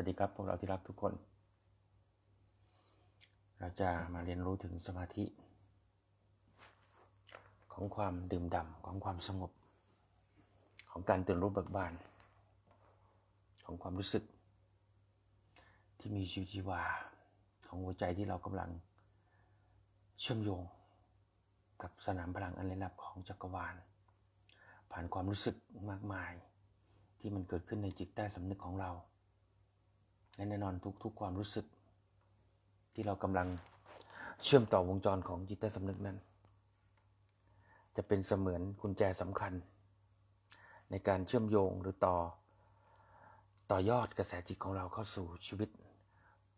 วัสดีครับพวกเราที่รักทุกคน เราจะมาเรียนรู้ถึงสมาธิ ของความดื่มด่ำของความสงบ ของการตื่นรู้เบิกบาน ของความรู้สึก ที่มีชีวิตชีวาของหัวใจที่เรากำลังเชื่อมโยง กับสนามพลังอันลึกลับของจักรวาล ผ่านความรู้สึกมากมาย ที่มันเกิดขึ้นในจิตใต้สำนึกของเรา และแน่นอนทุกๆความรู้สึก ที่เรากำลังเชื่อมต่อวงจรของจิตใต้สำนึกนั้น จะเป็นเสมือนกุญแจสำคัญ ในการเชื่อมโยงหรือต่อ ต่อยอดกระแสจิตของเราเข้าสู่ชีวิต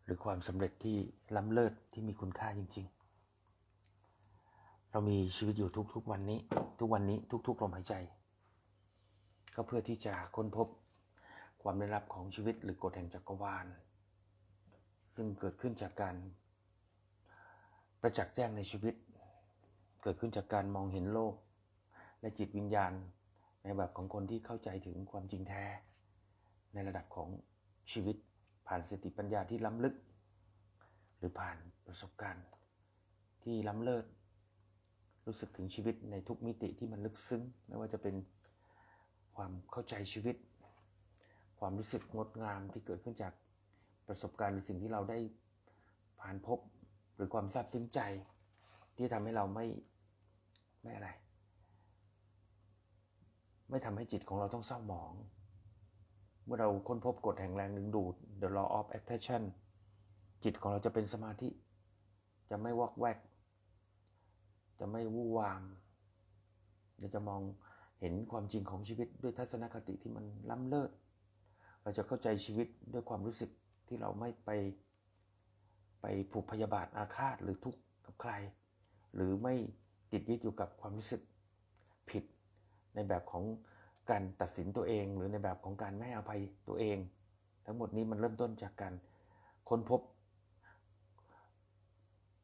หรือความสำเร็จที่ล้ำเลิศที่มีคุณค่าจริง ๆ เรามีชีวิตอยู่ทุกๆวันนี้ ทุกวันนี้ทุกๆลมหายใจ ก็เพื่อที่จะค้นพบ ความได้รับของชีวิตหรือกฎแห่งจักรวาล ซึ่งเกิดขึ้นจากการประจักษ์แจ้งในชีวิต เกิดขึ้นจากการมองเห็นโลก และจิตวิญญาณในแบบของคนที่เข้าใจถึงความจริงแท้ ในระดับของชีวิตผ่านสติปัญญาที่ล้ำลึก หรือผ่านประสบการณ์ ที่ล้ำเลิศ รู้สึกถึงชีวิตในทุกมิติที่มันลึกซึ้ง ไม่ว่าจะเป็นความเข้าใจชีวิต ความรู้สึกงดงามที่เกิดขึ้นจากประสบการณ์หรือสิ่งที่เราได้ผ่านพบหรือความซาบซึ้งใจ ที่ทำให้เราไม่ไม่อะไร ไม่ทำให้จิตของเราต้องเศร้าหมอง เมื่อเราค้นพบกฎแห่งแรงดึงดูด the law of attraction จิตของเราจะเป็นสมาธิ จะไม่วอกแวก จะไม่วู่วามเราจะมองเห็นความจริงของชีวิตด้วยทัศนคติที่มันล้ำเลิศ เราจะเข้าใจชีวิตด้วยความรู้สึกที่เราไม่ไปไปผูกพยาบาทอาฆาตหรือทุกข์กับใคร หรือไม่ติดยึดอยู่กับความรู้สึกผิด ในแบบของการตัดสินตัวเอง หรือในแบบของการไม่อภัยตัวเอง ทั้งหมดนี้มันเริ่มต้นจากการค้นพบ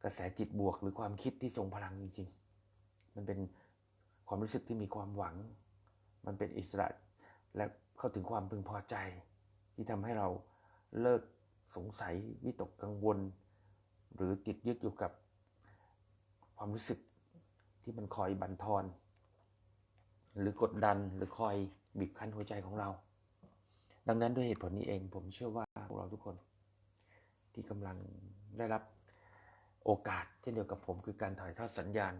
กระแสจิตบวกหรือความคิดที่ทรงพลังจริง ๆ มันเป็นความรู้สึกที่มีความหวัง มันเป็นอิสระและ เข้าถึงความพึงพอใจ ที่ทำให้เราเลิกสงสัยวิตกกังวล หรือติดยึดอยู่กับความรู้สึกที่มันคอยบั่นทอน หรือกดดันหรือคอยบีบคั้นหัวใจของเรา ดังนั้นด้วยเหตุผลนี้เองผมเชื่อว่าพวกเราทุกคน ที่กำลังได้รับโอกาสเช่นเดียวกับผมคือการถ่ายทอดสัญญาณ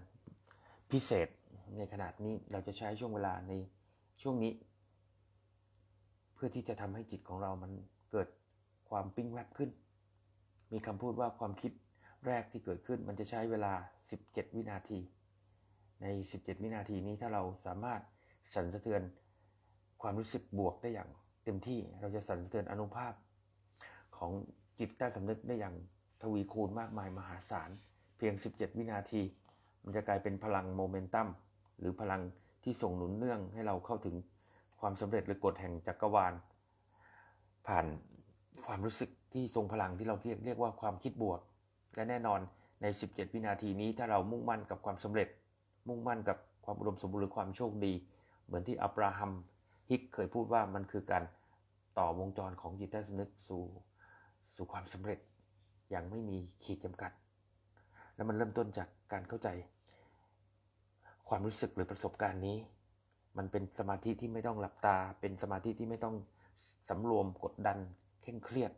พิเศษในขนาดนี้เราจะใช้ช่วงเวลาในช่วงนี้ พื่อที่จะทำให้จิตของเรามันเกิดความปิ้งแวบขึ้น มีคำพูดว่าความคิดแรกที่เกิดขึ้นมันจะใช้เวลา 17 วินาที ใน 17 วินาทีนี้ถ้าเราสามารถสั่นสะเทือนความรู้สึกบวกได้อย่างเต็มที่เราจะสั่นสะเทือนอนุภาพ ของจิตใต้สำนึกได้อย่างทวีคูณมากมายมหาศาล เพียง 17 วินาที มันจะกลายเป็นพลังโมเมนตัมหรือพลังที่ส่งหนุนเนื่องให้เราเข้าถึง ความสำเร็จหรือกฎแห่งจักรวาล ผ่านความรู้สึกที่ทรงพลังที่เราเรียกเรียกว่าความคิดบวก และแน่นอนใน 17 วินาทีนี้ถ้าเรามุ่งมั่นกับความสำเร็จ มุ่งมั่นกับความอุดมสมบูรณ์หรือความโชคดี เหมือนที่อับราฮัมฮิกเคยพูดว่ามันคือการต่อวงจรของจิตใต้สำนึกสู่สู่ความสำเร็จอย่างไม่มีขีดจำกัด และมันเริ่มต้นจากการเข้าใจ ความรู้สึกหรือประสบการณ์นี้ มันเป็นสมาธิที่ไม่ต้องหลับตา เป็นสมาธิที่ไม่ต้องสำรวมกดดันเคร่งเครียด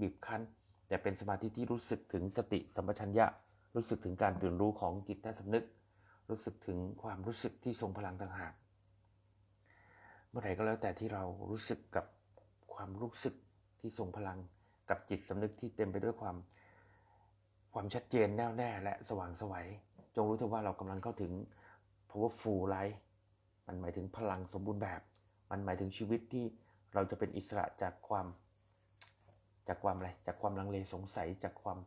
บีบคั้น แต่เป็นสมาธิที่รู้สึกถึงสติสัมปชัญญะ รู้สึกถึงการตื่นรู้ของจิตใต้สำนึก รู้สึกถึงความรู้สึกที่ทรงพลังต่างหาก เมื่อไหร่ก็แล้วแต่ที่เรารู้สึกกับความรู้สึกที่ทรงพลัง กับจิตสำนึกที่เต็มไปด้วยความความชัดเจนแน่วแน่และสว่างไสวัย จงรู้เถอะว่าเรากำลังเข้าถึง powerful life มันหมายถึงพลังสมบูรณ์แบบ มันหมายถึงชีวิตที่เราจะเป็นอิสระจากความ จากความอะไร จากความลังเลสงสัย จากความ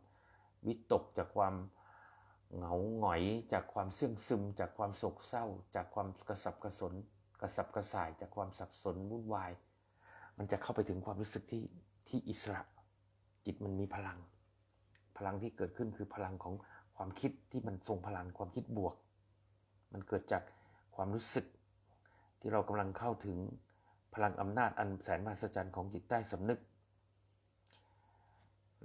วิตก จากความเหงาหงอย จากความเสื่องซึม จากความโศกเศร้า จากความกระสับกระสน กระสับกระส่าย จากความสับสนวุ่นวาย มันจะเข้าไปถึงความรู้สึกที่ที่อิสระ จิตมันมีพลัง พลังที่เกิดขึ้นคือพลังของความคิดที่มันทรงพลังความคิดบวก มันเกิดจากความรู้สึก ที่เรากำลังเข้าถึงพลังอำนาจอันแสนมหัศจรรย์ของจิตใต้สำนึก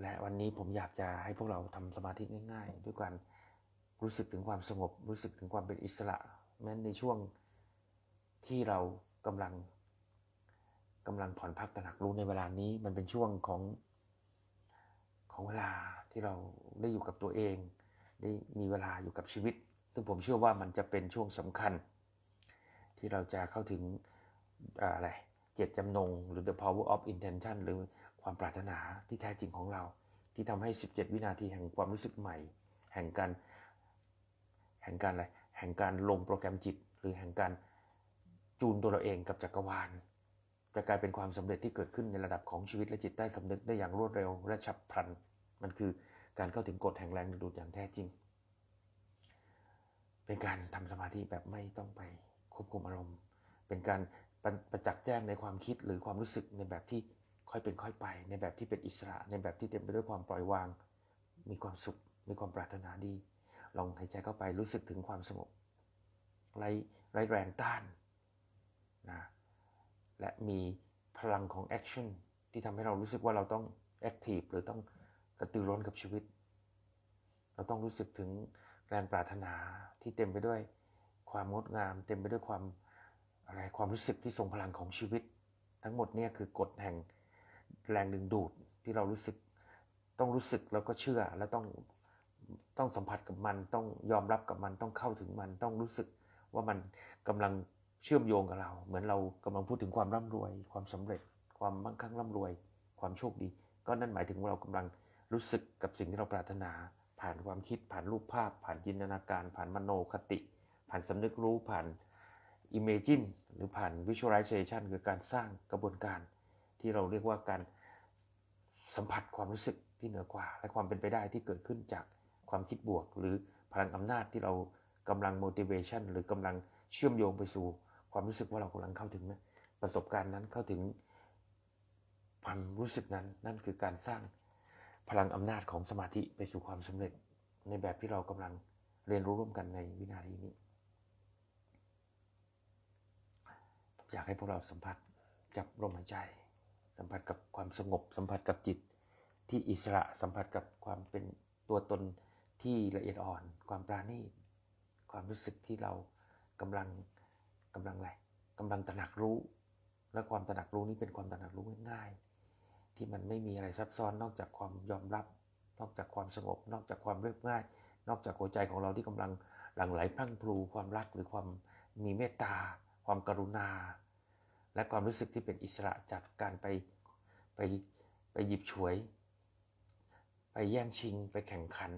และวันนี้ผมอยากจะให้พวกเราทำสมาธิง่าย ๆ ด้วยการรู้สึกถึงความสงบ รู้สึกถึงความเป็นอิสระ แม้ในช่วงที่เรากำลังกำลังผ่อนพักตระหนักรู้ในเวลานี้มันเป็นช่วงของของเวลาที่เราได้อยู่กับตัวเอง ได้มีเวลาอยู่กับชีวิต ซึ่งผมเชื่อว่ามันจะเป็นช่วงสำคัญ ที่เราจะเข้าถึงอะไรเจตจำนง หรือ the power of intention หรือความปรารถนาที่แท้จริงของเรา ที่ทำให้ 17 วินาทีแห่งความรู้สึกใหม่ แห่งการแห่งการอะไรแห่งการลงโปรแกรมจิต หรือแห่งการจูนตัวเราเองกับจักรวาลจะกลายเป็นความสำเร็จที่เกิดขึ้นในระดับของชีวิตและจิตใต้สำนึกได้อย่างรวดเร็วและฉับพลัน มันคือการเข้าถึงกฎแห่งแรงดึงดูดอย่างแท้จริง เป็นการทำสมาธิแบบไม่ต้องไป ควบคุมอารมณ์ เป็นการประประจักษ์แจ้งในความคิดหรือความรู้สึกในแบบที่ค่อยเป็นค่อยไป ในแบบที่เป็นอิสระ ในแบบที่เต็มไปด้วยความปล่อยวาง มีความสุข มีความปรารถนาดี ลองหายใจเข้าไปรู้สึกถึงความสงบไร้ไรแรงต้านนะและมีพลังของแอคชั่นที่ทำให้เรารู้สึกว่าเราต้องแอคทีฟหรือต้องกระตือร้นกับชีวิต เราต้องรู้สึกถึงแรงปรารถนาที่เต็มไปด้วย ความงดงาม เต็มไปด้วยความอะไรความรู้สึกที่ทรงพลังของชีวิต ทั้งหมดเนี่ยคือกฎแห่งแรงดึงดูดที่เรารู้สึกต้องรู้สึกแล้วก็เชื่อแล้วต้องต้องสัมผัสกับมันต้องยอมรับกับมันต้องเข้าถึงมันต้องรู้สึกว่ามันกำลังเชื่อมโยงกับเรา เหมือนเรากำลังพูดถึงความร่ำรวย ความสำเร็จ ความมั่งคั่งร่ำรวย ความโชคดี ก็นั่นหมายถึงว่าเรากำลังรู้สึกกับสิ่งที่เราปรารถนา ผ่านความคิดผ่านรูปภาพ ผ่านจินตนาการ ผ่านมโนคติ ผ่านสำนึกรู้ผ่าน Imagine หรือผ่าน Visualization คือการสร้างกระบวนการที่เราเรียกว่าการสัมผัสความรู้สึกที่เหนือกว่า และความเป็นไปได้ที่เกิดขึ้นจากความคิดบวก หรือพลังอำนาจที่เรากำลัง motivation หรือกำลังเชื่อมโยงไปสู่ความรู้สึกว่าเรากำลังเข้าถึงนะประสบการณ์นั้นเข้าถึงความรู้สึกนั้นนั่นคือการสร้างพลังอำนาจของสมาธิไปสู่ความสำเร็จ ในแบบที่เรากำลังเรียนรู้ร่วมกันในวินาทีนี้ อยากให้พวกเราสัมผัสกับลมหายใจ สัมผัสกับความสงบ สัมผัสกับจิตที่อิสระสัมผัสกับความเป็นตัวตนที่ละเอียดอ่อน ความปราณีตความรู้สึกที่เรากำลังกำลังอะไรกำลังตระหนักรู้ และความตระหนักรู้นี้เป็นความตระหนักรู้ง่ายๆที่มันไม่มีอะไรซับซ้อนนอกจากความยอมรับ นอกจากความสงบ นอกจากความเรียบง่าย นอกจากหัวใจของเราที่กำลังหลั่งไหลพรั่งพรูความรักหรือความมีเมตตา ความกรุณา และความรู้สึกที่เป็นอิสระจากการไปไปไปหยิบฉวย ไปแย่งชิงไปแข่งขัน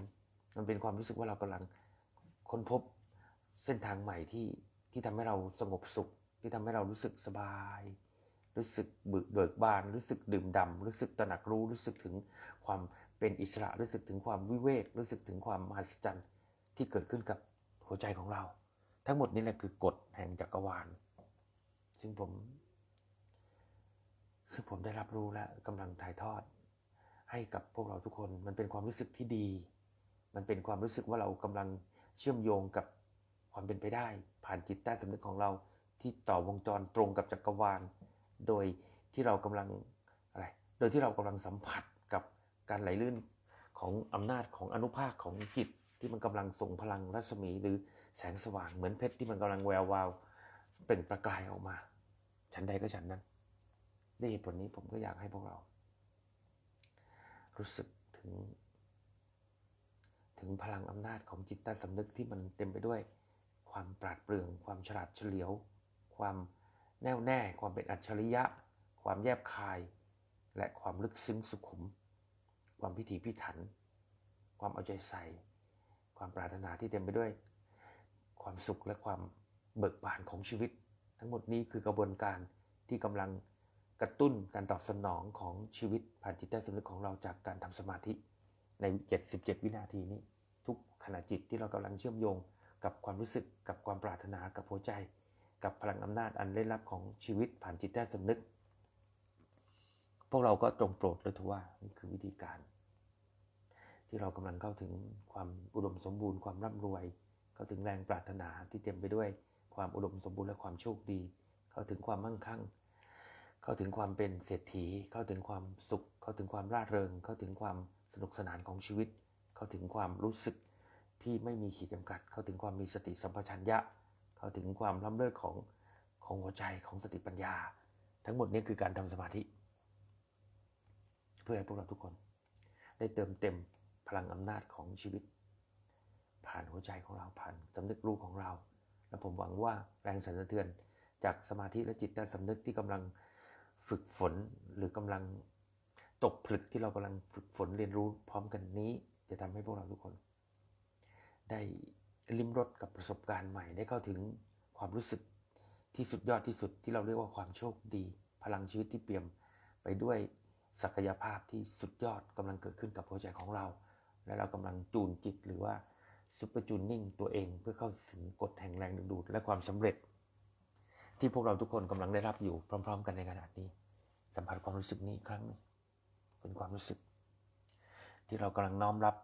มันเป็นความรู้สึกว่าเรากำลังค้นพบเส้นทางใหม่ที่ที่ทำให้เราสงบสุข ที่ทำให้เรารู้สึกสบาย รู้สึกบึกเบิกบาน รู้สึกดื่มด่ำรู้สึกตระหนักรู้ รู้สึกถึงความเป็นอิสระ รู้สึกถึงความวิเวก รู้สึกถึงความมหัศจรรย์ที่เกิดขึ้นกับหัวใจของเรา ทั้งหมดนี้แหละคือกฎแห่งจักรวาล ซึ่งผม ซึ่งผมได้รับรู้และกำลังถ่ายทอด ให้กับพวกเราทุกคน มันเป็นความรู้สึกที่ดี มันเป็นความรู้สึกว่าเรากำลังเชื่อมโยงกับความเป็นไปได้ ผ่านจิตใต้สำนึกของเราที่ต่อวงจรตรงกับจักรวาล โดยที่เรากำลังอะไรโดยที่เรากำลังสัมผัสกับการไหลลื่นของอำนาจของอนุภาคของจิตที่มันกำลังส่งพลังรัศมีหรือแสงสว่างเหมือนเพชรที่มันกำลังแวววาวเปล่งประกายออกมา ฉันใดก็ฉันนั้น ด้วยเหตุผลนี้ผมก็อยากให้พวกเรา รู้สึกถึง ถึงพลังอำนาจของจิตใต้สำนึกที่มันเต็มไปด้วย ความปราดเปรื่อง ความฉลาดเฉลียว ความแน่วแน่ ความเป็นอัจฉริยะ ความแยบคาย และความลึกซึ้งสุขุม ความพิถีพิถัน ความเอาใจใส่ ความปรารถนาที่เต็มไปด้วย ความสุขและความเบิกบานของชีวิต ทั้งหมดนี้คือกระบวนการที่กำลัง กระตุ้นการตอบสนองของชีวิตผ่านจิตใต้สำนึกของเราจากการทำสมาธิใน 77 วินาทีนี้ ทุกขณะจิตที่เรากำลังเชื่อมโยงกับความรู้สึกกับความปรารถนากับหัวใจ กับพลังอำนาจอันเล่นลับของชีวิตผ่านจิตใต้สำนึก พวกเราก็ตรงโปรดเลยทว่านี่คือวิธีการ ที่เรากำลังเข้าถึงความอุดมสมบูรณ์ความร่ำรวย เข้าถึงแรงปรารถนาที่เต็มไปด้วยความอุดมสมบูรณ์และความโชคดี เข้าถึงความมั่งคั่ง เข้าถึงความเป็นเศรษฐี เข้าถึงความสุข เข้าถึงความร่าเริง เข้าถึงความสนุกสนานของชีวิต เข้าถึงความรู้สึกที่ไม่มีขีดจำกัด เข้าถึงความมีสติสัมปชัญญะ เข้าถึงความล้ำเลิศของของหัวใจของสติปัญญา ทั้งหมดนี้คือการทำสมาธิ เพื่อให้พวกเราทุกคน ได้เติมเต็มพลังอำนาจของชีวิต ผ่านหัวใจของเราผ่านสำนึกรู้ของเรา และผมหวังว่าแรงสั่นสะเทือนจากสมาธิและจิตใต้สำนึกที่กำลัง ฝึกฝนหรือกำลังตกผลึกที่เรากำลังฝึกฝนเรียนรู้พร้อมกันนี้ จะทำให้พวกเราทุกคน ได้ลิ้มรสกับประสบการณ์ใหม่ได้เข้าถึงความรู้สึกที่สุดยอดที่สุดที่เราเรียกว่าความโชคดี พลังชีวิตที่เปี่ยมไปด้วยศักยภาพที่สุดยอดกำลังเกิดขึ้นกับหัวใจของเรา และเรากำลังจูนจิตหรือว่าซุปเปอร์จูนนิ่งตัวเองเพื่อเข้าถึงกฎแห่งแรงดึงดูดและความสำเร็จ ที่พวกเราทุกคนกำลังได้รับอยู่พร้อม ๆ กันในขณะนี้ สัมผัสความรู้สึกนี้อีกครั้งนึงเป็นความรู้สึก ที่เรากำลังน้อมรับ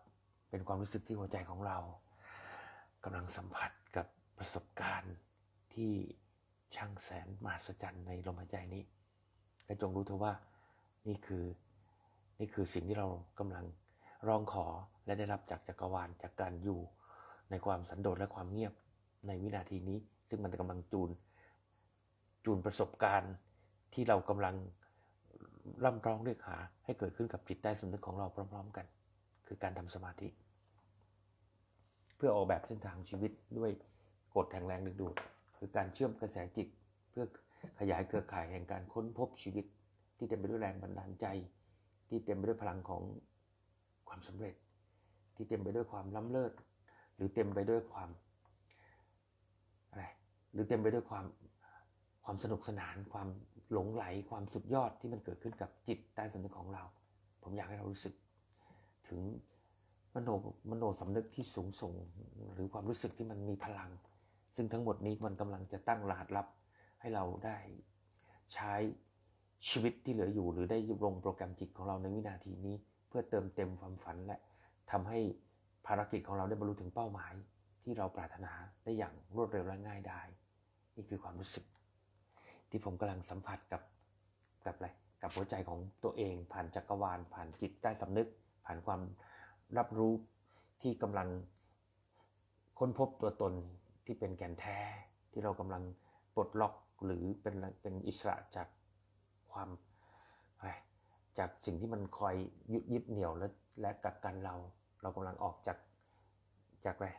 เป็นความรู้สึกที่หัวใจของเรากำลังสัมผัสกับประสบการณ์ที่ช่างแสนมหัศจรรย์ในลมหายใจนี้ และจงรู้เถอะว่านี่คือนี่คือสิ่งที่เรากำลังร้องขอและได้รับจากจักรวาลจากการอยู่ในความสันโดษและความเงียบในวินาทีนี้ ซึ่งมันกำลังจูน จูนประสบการณ์ที่เรากำลังร่ำร้องเรียกหาให้เกิดขึ้นกับจิตใต้สำนึกของเราพร้อม ๆ กัน คือการทำสมาธิ เพื่อออกแบบเส้นทางชีวิตด้วยกฎแห่งแรงดึงดูด คือการเชื่อมกระแสจิต เพื่อขยายเครือข่ายแห่งการค้นพบชีวิต ที่เต็มไปด้วยแรงบันดาลใจ ที่เต็มไปด้วยพลังของความสำเร็จ ที่เต็มไปด้วยความล้ำเลิศ หรือเต็มไปด้วยความอะไรหรือเต็มไปด้วยความ ความสนุกสนานความหลงไหลความสุดยอดที่มันเกิดขึ้นกับจิตใต้สำนึกของเรา ผมอยากให้เรารู้สึก ถึงมโนมโนสำนึกที่สูงส่งหรือความรู้สึกที่มันมีพลัง ซึ่งทั้งหมดนี้มันกำลังจะตั้งรหัสลับให้เราได้ใช้ชีวิตที่เหลืออยู่ หรือได้ลงโปรแกรมจิตของเราในวินาทีนี้ เพื่อเติมเต็มความฝันและทำให้ภารกิจของเราได้บรรลุถึงเป้าหมาย ที่เราปรารถนาได้อย่างรวดเร็วและง่ายได้นี่คือความรู้สึก ที่ผมกำลังสัมผัสกับกับอะไรกับหัวใจของตัวเอง ผ่านจักรวาล ผ่านจิตใต้สำนึก ผ่านความรับรู้ที่กำลังค้นพบตัวตนที่เป็นแก่นแท้ ที่เรากำลังปลดล็อกหรือเป็นเป็นอิสระจากความอะไรจากสิ่งที่มันคอยยึดยึดเหนี่ยวและและกักกันเรา เรากำลังออกจากจากอะไร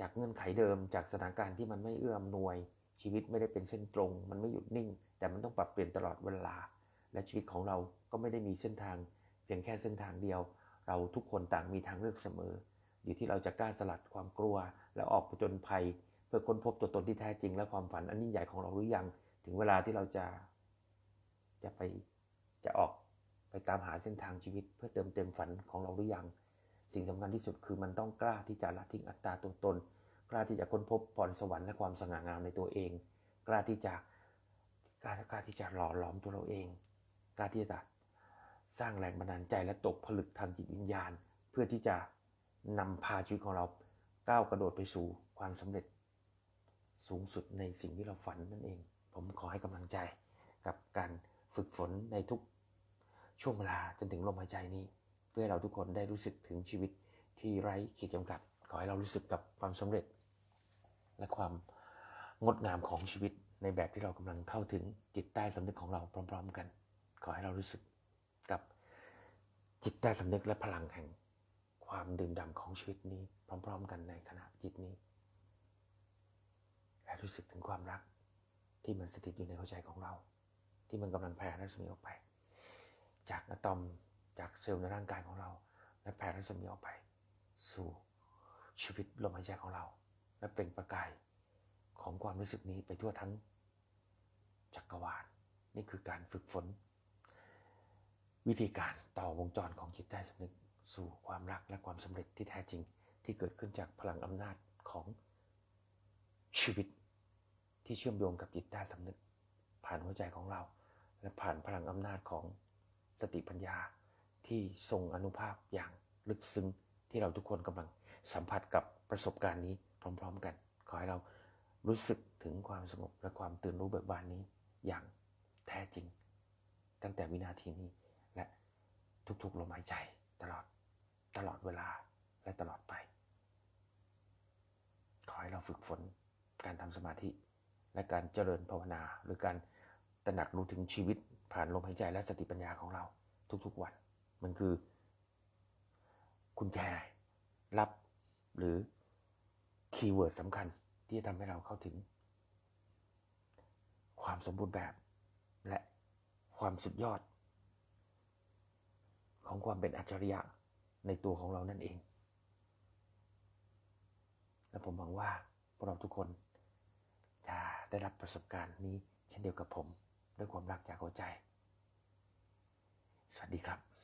จากเงื่อนไขเดิมจากสถานการณ์ที่มันไม่เอื้ออำนวย ชีวิตไม่ได้เป็นเส้นตรง มันไม่หยุดนิ่ง แต่มันต้องปรับเปลี่ยนตลอดเวลา และชีวิตของเราก็ไม่ได้มีเส้นทาง เพียงแค่เส้นทางเดียว เราทุกคนต่างมีทางเลือกเสมอ อยู่ที่เราจะกล้าสลัดความกลัว แล้วออกผจญภัย เพื่อค้นพบตัวตนที่แท้จริง และความฝันอันยิ่งใหญ่ของเราหรือยัง ถึงเวลาที่เราจะจะไปจะออกไปตามหาเส้นทางชีวิต เพื่อเติมเต็มฝันของเราหรือยัง สิ่งสำคัญที่สุดคือมันต้องกล้าที่จะละทิ้งอัตตาตัวตน กล้าที่จะค้นพบพรสวรรค์และความสง่างามในตัวเอง กล้าที่จะกล้ากล้าที่จะหล่อหลอมตัวเราเอง กล้าที่จะสร้างแรงบันดาลใจและตกผลึกทางจิตวิญญาณ เพื่อที่จะนำพาชีวิตของเราก้าวกระโดดไปสู่ความสำเร็จ สูงสุดในสิ่งที่เราฝันนั่นเอง ผมขอให้กำลังใจกับการฝึกฝนในทุกช่วงเวลาจนถึงลมหายใจนี้ เพื่อเราทุกคนได้รู้สึกถึงชีวิตที่ไร้ขีดจำกัด ขอให้เรารู้สึกกับความสำเร็จ และความงดงามของชีวิตในแบบที่เรากำลังเข้าถึงจิตใต้สำนึกของเราพร้อม ๆ กัน ขอให้เรารู้สึกกับจิตใต้สำนึกและพลังแห่งความดื่มด่ำของชีวิตนี้พร้อม ๆ กันในขณะจิตนี้ และรู้สึกถึงความรักที่มันสถิตอยู่ในหัวใจของเรา ที่มันกำลังแผ่รัศมีออกไป จากอะตอมจากเซลล์ในร่างกายของเรา และแผ่รัศมีออกไปสู่ ชีวิตลมหายใจของเรา และเปล่งประกายของความรู้สึกนี้ไปทั่วทั้งจักรวาลนี่คือการฝึกฝน วิธีการต่อวงจรของจิตใต้สำนึกสู่ความรักและความสำเร็จที่แท้จริงที่เกิดขึ้นจากพลังอำนาจของชีวิตที่เชื่อมโยงกับจิตใต้สำนึก ผ่านหัวใจของเรา และผ่านพลังอำนาจของสติปัญญาที่ทรงอนุภาพอย่างลึกซึ้งที่เราทุกคนกำลัง สัมผัสกับประสบการณ์นี้พร้อม ๆ กัน ขอให้เรารู้สึกถึงความสงบและความตื่นรู้เบิกบานนี้อย่างแท้จริง ตั้งแต่วินาทีนี้และทุกๆลมหายใจตลอดตลอดเวลาและตลอดไป ขอให้เราฝึกฝนการทำสมาธิ และการเจริญภาวนา หรือการตระหนักรู้ถึงชีวิตผ่านลมหายใจและสติปัญญาของเราทุกๆวัน มันคือ คุณแจลับ หรือคีย์เวิร์ดสำคัญที่จะทำให้เราเข้าถึง ความสมบูรณ์แบบ และความสุดยอด ของความเป็นอัจฉริยะในตัวของเรานั่นเอง และผมหวังว่าพวกเราทุกคนจะได้รับประสบการณ์นี้เช่นเดียวกับผม ด้วยความรักจากหัวใจ สวัสดีครับ